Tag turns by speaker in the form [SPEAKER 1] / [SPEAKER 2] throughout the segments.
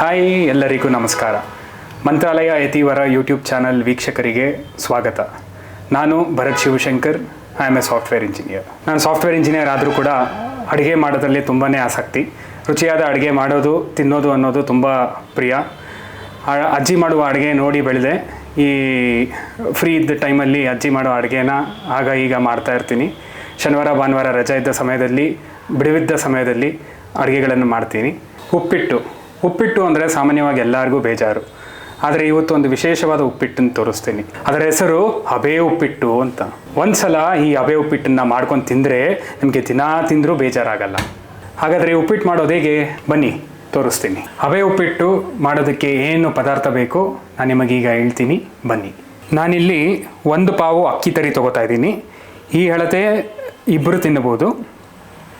[SPEAKER 1] Hi, ಎಲ್ಲರಿಗೂ ನಮಸ್ಕಾರ. ಮಂತ್ರಾಲಯ ಯತಿವರ YouTube channel ವೀಕ್ಷಕರಿಗೆ ಸ್ವಾಗತ. ನಾನು Bharath Shivashankar I am a software engineer ನಾನು ಸಾಫ್ಟ್ವೇರ್ ಇಂಜಿನಿಯರ್ ಆದರೂ ಕೂಡ ಅಡುಗೆ ಮಾಡೋದ್ರಲ್ಲಿ ತುಂಬಾ ಆಸಕ್ತಿ. ರುಚಿಯಾದ ಅಡುಗೆ ಮಾಡೋದು, ತಿನ್ನೋದು ಅನ್ನೋದು ತುಂಬ ಪ್ರಿಯ. ಅಜ್ಜಿ ಮಾಡುವ ಅಡುಗೆ ನೋಡಿ ಬೆಳೆದೆ. ಈ ಫ್ರೀ ಇದ್ದ ಟೈಮಲ್ಲಿ ಅಜ್ಜಿ ಮಾಡೋ ಅಡುಗೆನ ಆಗ ಈಗ ಮಾಡ್ತಾ ಇರ್ತೀನಿ. ಶನಿವಾರ, ಭಾನುವಾರ ರಜೆ ಇದ್ದ ಸಮಯದಲ್ಲಿ, ಬಿಡುವಿದ್ದ ಸಮಯದಲ್ಲಿ ಅಡುಗೆಗಳನ್ನು ಮಾಡ್ತೀನಿ. ಉಪ್ಪಿಟ್ಟು. ಉಪ್ಪಿಟ್ಟು ಅಂದರೆ ಸಾಮಾನ್ಯವಾಗಿ ಎಲ್ಲರಿಗೂ ಬೇಜಾರು. ಆದರೆ ಇವತ್ತು ಒಂದು ವಿಶೇಷವಾದ ಉಪ್ಪಿಟ್ಟನ್ನು ತೋರಿಸ್ತೀನಿ. ಅದರ ಹೆಸರು ಹಬೆ ಉಪ್ಪಿಟ್ಟು ಅಂತ. ಒಂದ್ಸಲ ಈ ಹಬೆ ಉಪ್ಪಿಟ್ಟನ್ನು ಮಾಡ್ಕೊಂಡು ತಿಂದರೆ ನಿಮಗೆ ದಿನಾ ತಿಂದರೂ ಬೇಜಾರಾಗಲ್ಲ. ಹಾಗಾದರೆ ಉಪ್ಪಿಟ್ಟು ಮಾಡೋದು ಹೇಗೆ? ಬನ್ನಿ, ತೋರಿಸ್ತೀನಿ. ಹಬೆ ಉಪ್ಪಿಟ್ಟು ಮಾಡೋದಕ್ಕೆ ಏನು ಪದಾರ್ಥ ಬೇಕು? ನಾನು ನಿಮಗೀಗ ಹೇಳ್ತೀನಿ, ಬನ್ನಿ. ನಾನಿಲ್ಲಿ ಒಂದು ಪಾವು ಅಕ್ಕಿ ತರಿ ತೊಗೋತಾ ಇದ್ದೀನಿ. ಈ ಹಳತೆ ಇಬ್ಬರು ತಿನ್ನಬಹುದು.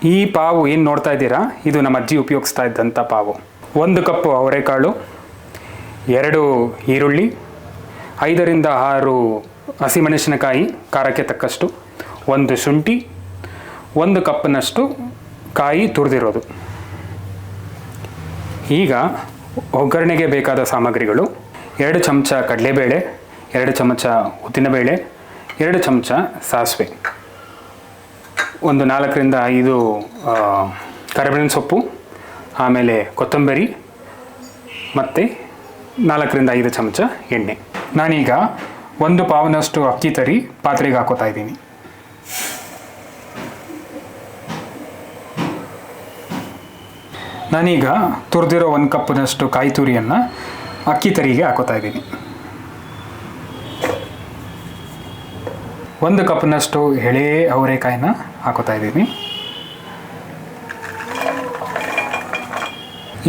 [SPEAKER 1] ಈ ಪಾವು ಏನು ನೋಡ್ತಾ ಇದ್ದೀರಾ? ಇದು ನಮ್ಮ ಅಜ್ಜಿ ಉಪಯೋಗಿಸ್ತಾ ಇದ್ದಂಥ ಪಾವು. ಒಂದು ಕಪ್ಪು ಅವರೆಕಾಳು, ಎರಡು ಈರುಳ್ಳಿ, ಐದರಿಂದ ಆರು ಹಸಿಮೆಣಸಿನಕಾಯಿ, ಖಾರಕ್ಕೆ ತಕ್ಕಷ್ಟು, ಒಂದು ಶುಂಠಿ, ಒಂದು ಕಪ್ನಷ್ಟು ಕಾಯಿ ತುರಿದಿರೋದು. ಈಗ ಒಗ್ಗರಣೆಗೆ ಬೇಕಾದ ಸಾಮಗ್ರಿಗಳು, ಎರಡು ಚಮಚ ಕಡಲೆಬೇಳೆ, ಎರಡು ಚಮಚ ಉದ್ದಿನಬೇಳೆ, ಎರಡು ಚಮಚ ಸಾಸಿವೆ, ಒಂದು ನಾಲ್ಕರಿಂದ ಐದು ಕರಿಬೇವಿನ ಸೊಪ್ಪು ಆಮೇಲೆ ಕೊತ್ತಂಬರಿ ಮತ್ತು ನಾಲ್ಕರಿಂದ ಐದು ಚಮಚ ಎಣ್ಣೆ. ನಾನೀಗ ಒಂದು ಪಾವನಷ್ಟು ಅಕ್ಕಿ ತರಿ ಪಾತ್ರೆಗೆ ಹಾಕೋತಾ ಇದ್ದೀನಿ. ನಾನೀಗ ತುರಿದಿರೋ ಒಂದು ಕಪ್ನಷ್ಟು ಕಾಯಿ ತುರಿಯನ್ನು ಅಕ್ಕಿ ತರಿಗೆ ಹಾಕೋತಾ ಇದ್ದೀನಿ. ಒಂದು ಕಪ್ನಷ್ಟು ಎಳೆ ಅವರೆಕಾಯಿನ ಹಾಕೋತಾ ಇದ್ದೀನಿ.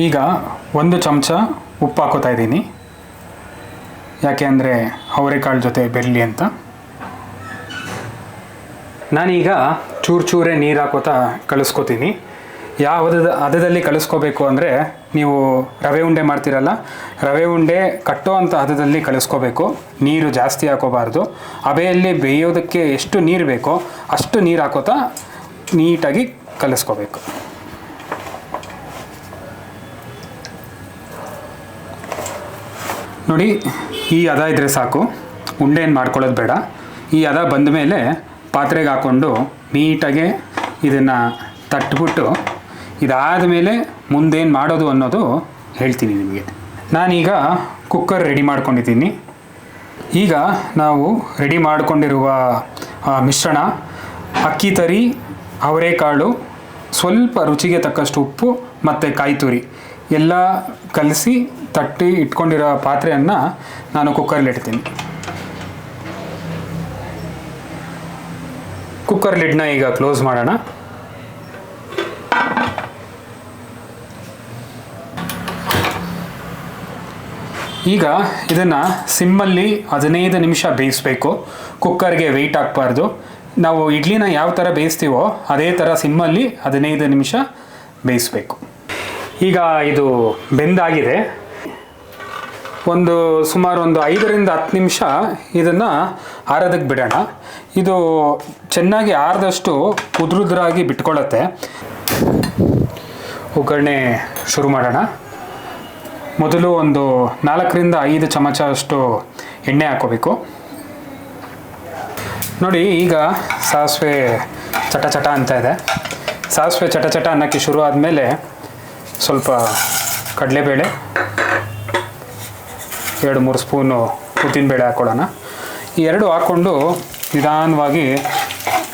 [SPEAKER 1] ಈಗ ಒಂದು ಚಮಚ ಉಪ್ಪು ಹಾಕೋತಾ ಇದ್ದೀನಿ. ಯಾಕೆ ಅಂದರೆ ಅವರೆಕಾಳು ಜೊತೆ ಬೆರಲಿ ಅಂತ. ನಾನೀಗ ಚೂರು ಚೂರೇ ನೀರು ಹಾಕೋತಾ ಕಳಿಸ್ಕೋತೀನಿ ಯಾವ ಹದದ ಹದದಲ್ಲಿ ಕಳಿಸ್ಕೋಬೇಕು ಅಂದರೆ ನೀವು ರವೆ ಉಂಡೆ ಮಾಡ್ತೀರಲ್ಲ, ರವೆ ಉಂಡೆ ಕಟ್ಟೋ ಅಂಥ ಹದದಲ್ಲಿ ಕಳಿಸ್ಕೋಬೇಕು ನೀರು ಜಾಸ್ತಿ ಹಾಕೋಬಾರ್ದು. ಹಬೆಯಲ್ಲಿ ಬೇಯೋದಕ್ಕೆ ಎಷ್ಟು ನೀರು ಬೇಕೋ ಅಷ್ಟು ನೀರು ಹಾಕೋತಾ ನೀಟಾಗಿ ಕಲಿಸ್ಕೋಬೇಕು. ನೋಡಿ, ಈ ಹದ ಇದ್ದರೆ ಸಾಕು. ಉಂಡೆ ಏನು ಮಾಡ್ಕೊಳ್ಳೋದು ಬೇಡ. ಈ ಹದ ಬಂದ ಮೇಲೆ ಪಾತ್ರೆಗೆ ಹಾಕ್ಕೊಂಡು ನೀಟಾಗೆ ಇದನ್ನು ತಟ್ಬಿಟ್ಟು ಇದಾದ ಮೇಲೆ ಮುಂದೇನು ಮಾಡೋದು ಅನ್ನೋದು ಹೇಳ್ತೀನಿ ನಿಮಗೆ. ನಾನೀಗ ಕುಕ್ಕರ್ ರೆಡಿ ಮಾಡ್ಕೊಂಡಿದ್ದೀನಿ. ಈಗ ನಾವು ರೆಡಿ ಮಾಡಿಕೊಂಡಿರುವ ಮಿಶ್ರಣ ಅಕ್ಕಿ ತರಿ, ಅವರೆಕಾಳು ಸ್ವಲ್ಪ ರುಚಿಗೆ ತಕ್ಕಷ್ಟು ಉಪ್ಪು ಮತ್ತು ಕಾಯಿ ತುರಿ ಎಲ್ಲ ಕಲಸಿ ತಟ್ಟಿ ಇಟ್ಕೊಂಡಿರೋ ಪಾತ್ರೆಯನ್ನು ನಾನು ಕುಕ್ಕರ್ಲಿಡ್ತೀನಿ ಕುಕ್ಕರ್ ಲಿಡ್ನ ಈಗ ಕ್ಲೋಸ್ ಮಾಡೋಣ. ಈಗ ಇದನ್ನು ಸಿಮ್ಮಲ್ಲಿ ಹದಿನೈದು ನಿಮಿಷ ಬೇಯಿಸಬೇಕು. ಕುಕ್ಕರ್ಗೆ ವೆಯ್ಟ್ ಹಾಕ್ಬಾರ್ದು ನಾವು ಇಡ್ಲಿನ ಯಾವ ಥರ ಬೇಯಿಸ್ತೀವೋ ಅದೇ ಥರ ಸಿಮ್ಮಲ್ಲಿ ಹದಿನೈದು ನಿಮಿಷ ಬೇಯಿಸಬೇಕು. ಈಗ ಇದು ಬೆಂದಾಗಿದೆ. ಒಂದು ಸುಮಾರು ಒಂದು ಐದರಿಂದ ಹತ್ತು ನಿಮಿಷ ಇದನ್ನು ಆರೋದಕ್ಕೆ ಬಿಡೋಣ. ಇದು ಚೆನ್ನಾಗಿ ಆರದಷ್ಟು ಉದ್ರುದ್ರಾಗಿ ಬಿಟ್ಕೊಳ್ಳುತ್ತೆ ಒಗ್ಗರಣೆ ಶುರು ಮಾಡೋಣ. ಮೊದಲು ಒಂದು ನಾಲ್ಕರಿಂದ ಐದು ಚಮಚ ಅಷ್ಟು ಎಣ್ಣೆ ಹಾಕೋಬೇಕು. ನೋಡಿ, ಈಗ ಸಾಸಿವೆ ಚಟ ಚಟ ಅಂತ ಇದೆ. ಸಾಸಿವೆ ಚಟ ಚಟ ಅನ್ನೋಕ್ಕೆ ಶುರು ಆದಮೇಲೆ ಸ್ವಲ್ಪ ಕಡಲೆಬೇಳೆ, ಎರಡು, ಮೂರು ಸ್ಪೂನು ಉದ್ದಿನಬೇಳೆ ಹಾಕ್ಕೊಳ್ಳೋಣ ಈ ಎರಡು ಹಾಕ್ಕೊಂಡು ನಿಧಾನವಾಗಿ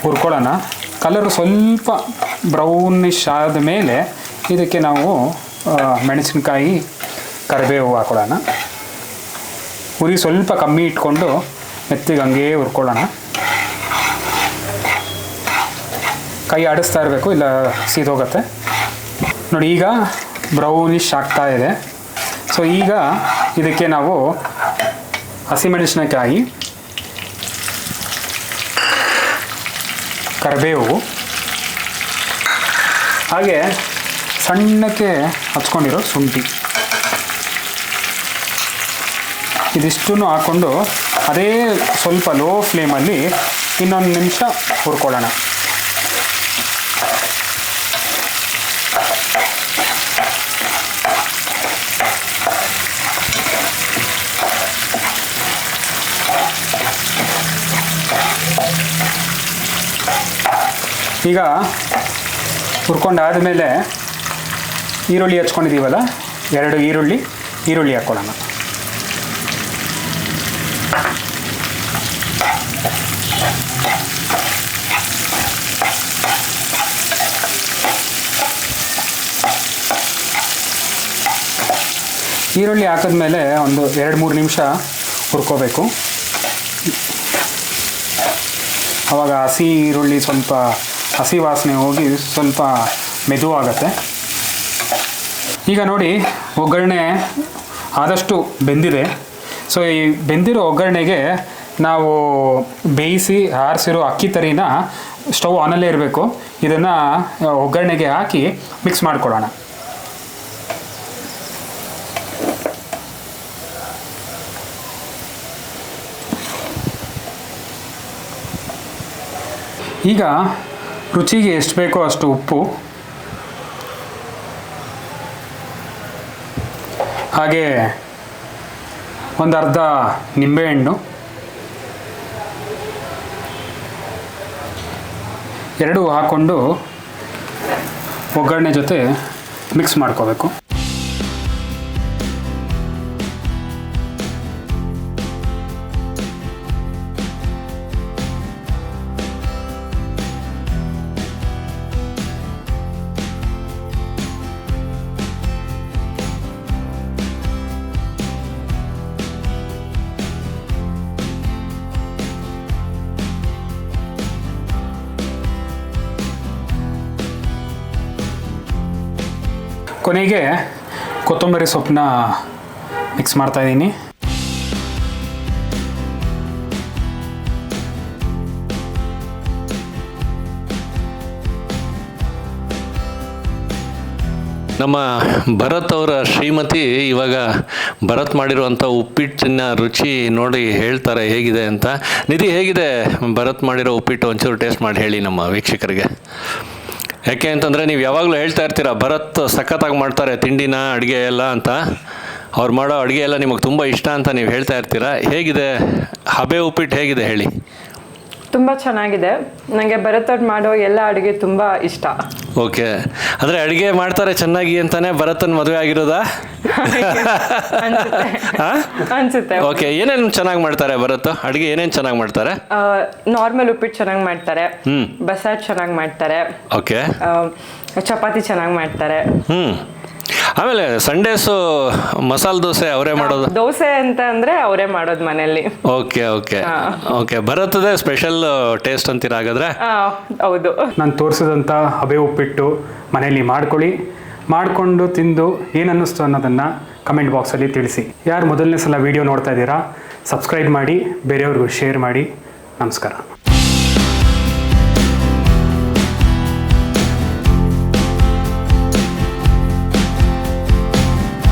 [SPEAKER 1] ಹುರ್ಕೊಳ್ಳೋಣ. ಕಲರ್ ಸ್ವಲ್ಪ ಬ್ರೌನಿಶ್ ಆದ ಮೇಲೆ ಇದಕ್ಕೆ ನಾವು ಮೆಣಸಿನಕಾಯಿ, ಕರಿಬೇವು ಹಾಕ್ಕೊಳ್ಳೋಣ ಉರಿ ಸ್ವಲ್ಪ ಕಮ್ಮಿ ಇಟ್ಕೊಂಡು ಮೆತ್ತಿಗೆ ಹಂಗೇ ಹುರ್ಕೊಳ್ಳೋಣ. ಕೈ ಆಡಿಸ್ತಾ ಇರಬೇಕು, ಇಲ್ಲ ಸೀದೋಗತ್ತೆ ನೋಡಿ, ಈಗ ಬ್ರೌನಿಶ್ ಆಗ್ತಾ ಇದೆ. ಸೊ ಈಗ ಇದಕ್ಕೆ ನಾವು ಹಸಿಮೆಣಸಿನಕಾಯಿ ಕರಿಬೇವು, ಹಾಗೆ ಸಣ್ಣಕ್ಕೆ ಹಚ್ಕೊಂಡಿರೋ ಶುಂಠಿ. ಇದಿಷ್ಟು ಹಾಕ್ಕೊಂಡು ಅದೇ ಸ್ವಲ್ಪ ಲೋ ಫ್ಲೇಮಲ್ಲಿ ಇನ್ನೊಂದು ನಿಮಿಷ ಹುರ್ಕೊಳ್ಳೋಣ. ಈಗ ಹುರ್ಕೊಂಡಾದಮೇಲೆ ಈರುಳ್ಳಿ ಹಚ್ಕೊಂಡಿದ್ದೀವಲ್ಲ ಎರಡು ಈರುಳ್ಳಿ ಈರುಳ್ಳಿ ಹಾಕ್ಕೊಳ್ಳೋಣ ಈರುಳ್ಳಿ ಹಾಕಿದ್ಮೇಲೆ ಒಂದು ಎರಡು ಮೂರು ನಿಮಿಷ ಹುರ್ಕೋಬೇಕು. ಆವಾಗ ಹಸಿ ಈರುಳ್ಳಿ ಸ್ವಲ್ಪ ಹಸಿ ವಾಸನೆ ಹೋಗಿ ಸ್ವಲ್ಪ ಮೆದುವಾಗತ್ತೆ ಈಗ ನೋಡಿ ಒಗ್ಗರಣೆ ಆದಷ್ಟು ಬೆಂದಿದೆ. ಸೊ ಈ ಬೆಂದಿರೋ ಒಗ್ಗರಣೆಗೆ ನಾವು ಬೇಯಿಸಿ ಆರಿಸಿರೋ ಅಕ್ಕಿ ತರಿನ ಸ್ಟವ್ ಆನಲ್ಲೇ ಇರಬೇಕು. ಇದನ್ನು ಒಗ್ಗರಣೆಗೆ ಹಾಕಿ ಮಿಕ್ಸ್ ಮಾಡ್ಕೊಳ್ಳೋಣ. ಈಗ ರುಚಿಗೆ ಎಷ್ಟು ಬೇಕೋ ಅಷ್ಟು ಉಪ್ಪು. ಹಾಗೆ ಒಂದು ಅರ್ಧ ನಿಂಬೆಹಣ್ಣು. ಎರಡು ಹಾಕ್ಕೊಂಡು ಒಗ್ಗರಣೆ ಜೊತೆ ಮಿಕ್ಸ್ ಮಾಡ್ಕೋಬೇಕು. ಕೊನೆಗೆ ಕೊತ್ತಂಬರಿ ಸೊಪ್ಪನ್ನ ಮಿಕ್ಸ್ ಮಾಡ್ತಾ ಇದ್ದೀನಿ.
[SPEAKER 2] ನಮ್ಮ ಭರತ್ ಅವರ ಶ್ರೀಮತಿ ಇವಾಗ ಭರತ್ ಮಾಡಿರುವಂಥ ಉಪ್ಪಿಟ್ಟಿನ ರುಚಿ ನೋಡಿ ಹೇಳ್ತಾರೆ ಹೇಗಿದೆ ಅಂತ. ನಿಧಿ, ಹೇಗಿದೆ ಭರತ್ ಮಾಡಿರೋ ಉಪ್ಪಿಟ್ಟು? ಒಂಚೂರು ಟೇಸ್ಟ್ ಮಾಡಿ ಹೇಳಿ ನಮ್ಮ ವೀಕ್ಷಕರಿಗೆ. ಯಾಕೆ ಅಂತಂದರೆ ನೀವು ಯಾವಾಗಲೂ ಹೇಳ್ತಾ ಇರ್ತೀರ ಭರತ್ ಸಖತ್ತಾಗಿ ಮಾಡ್ತಾರೆ ತಿಂಡಿನ ಅಡುಗೆ ಎಲ್ಲ ಅಂತ. ಅವ್ರು ಮಾಡೋ ಅಡುಗೆ ಎಲ್ಲ ನಿಮಗೆ ತುಂಬ ಇಷ್ಟ ಅಂತ ನೀವು ಹೇಳ್ತಾ ಇರ್ತೀರ? ಹೇಗಿದೆ? ಹಬೆ ಉಪ್ಪಿಟ್ಟು ಹೇಗಿದೆ ಹೇಳಿ?
[SPEAKER 3] ತುಂಬ ಚೆನ್ನಾಗಿದೆ. ನನಗೆ ಭರತ್ ಅವ್ರು ಮಾಡೋ ಎಲ್ಲ ಅಡುಗೆ ತುಂಬ ಇಷ್ಟ.
[SPEAKER 2] ಓಕೆ. ಅಂದರೆ ಅಡುಗೆ ಮಾಡ್ತಾರೆ ಚೆನ್ನಾಗಿ ಅಂತಲೇ ಭರತನ ಮದುವೆ ಆಗಿರೋದಾ?
[SPEAKER 3] ಅನ್ಸುತ್ತೆ.
[SPEAKER 2] ಓಕೆ ಏನೇನು ಚೆನ್ನಾಗಿ ಮಾಡ್ತಾರೆ ಭರತ್? ಅಡುಗೆ ಏನೇನು ಚೆನ್ನಾಗಿ ಮಾಡ್ತಾರೆ?
[SPEAKER 3] ನಾರ್ಮಲ್ ಉಪ್ಪಿಟ್ಟು ಚೆನ್ನಾಗಿ ಮಾಡ್ತಾರೆ.
[SPEAKER 2] ಬಸಾರ್
[SPEAKER 3] ಬಸಾಟ್ ಚೆನ್ನಾಗಿ ಮಾಡ್ತಾರೆ.
[SPEAKER 2] ಓಕೆ
[SPEAKER 3] ಚಪಾತಿ ಚೆನ್ನಾಗಿ ಮಾಡ್ತಾರೆ.
[SPEAKER 2] ಹ್ಮ್. ಆಮೇಲೆ ಸಂಡೇಸು ಮಸಾಲೆ ದೋಸೆ ಅವರೇ ಮಾಡೋದು?
[SPEAKER 3] ದೋಸೆ ಅಂತ ಅಂದ್ರೆ ಅವರೇ ಮಾಡೋದು ಮನೆಯಲ್ಲಿ.
[SPEAKER 2] ಓಕೆ ಓಕೆ ಓಕೆ ಬರುತ್ತದೆ ಸ್ಪೆಷಲ್ ಟೇಸ್ಟ್ ಅಂತೀರ ಹಾಗಾದ್ರೆ?
[SPEAKER 3] ಹೌದು.
[SPEAKER 1] ನಾನು ತೋರಿಸಿದಂಥ ಹಬೆ ಉಪ್ಪಿಟ್ಟು ಮನೆಯಲ್ಲಿ ಮಾಡ್ಕೊಳ್ಳಿ. ಮಾಡಿಕೊಂಡು ತಿಂದು ಏನನ್ನಿಸ್ತು ಅನ್ನೋದನ್ನು ಕಮೆಂಟ್ ಬಾಕ್ಸಲ್ಲಿ ತಿಳಿಸಿ. ಯಾರು ಮೊದಲನೇ ಸಲ ವೀಡಿಯೋ ನೋಡ್ತಾ ಇದ್ದೀರಾ ಸಬ್ಸ್ಕ್ರೈಬ್ ಮಾಡಿ, ಬೇರೆಯವ್ರಿಗೂ ಶೇರ್ ಮಾಡಿ. ನಮಸ್ಕಾರ.